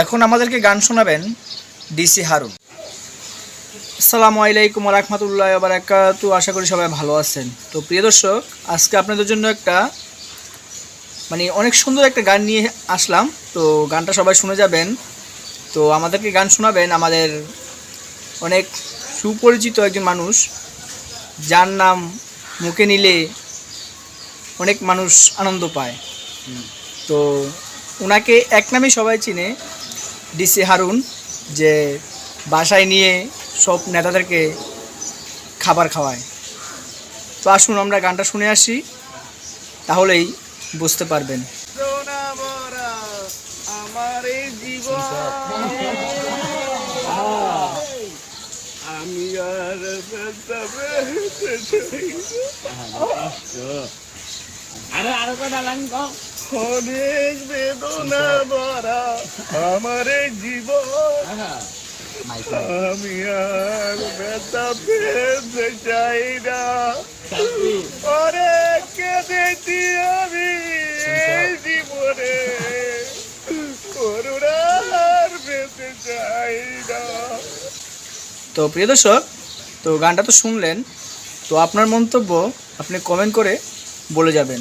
এখন আমাদেরকে গান শোনাবেন ডিসি হারুন। আসসালামু আলাইকুম রহমতুল্লাহ বারাকাতু আশা করি সবাই ভালো আছেন। তো প্রিয় দর্শক আজকে আপনাদের জন্য একটা মানে অনেক সুন্দর একটা গান নিয়ে আসলাম। তো গানটা সবাই শুনে যাবেন। তো আমাদেরকে গান শোনাবেন আমাদের অনেক সুপরিচিত একজন মানুষ যার নাম মুখে নিলে অনেক মানুষ আনন্দ পায়। তো ওনাকে এক নামেই সবাই চিনে। ডিসি হারুন যে বাসায় নিয়ে সব নেতাদেরকে খাবার খাওয়ায়। তো আসুন আমরা গানটা শুনে আসি, তাহলেই বুঝতে পারবেন। আমি আরও কথা লাগবে। অনেক বেদনা ভরা আমার জীবন। আমি আর ব্যথা পেতে চাই না। অনেক কেঁদেছি আমি জীবনে। করুণা আর পেতে চাই না। তো প্রিয় দর্শক তো গানটা তো শুনলেন তো আপনার মন্তব্য আপনি কমেন্ট করে বলে যাবেন।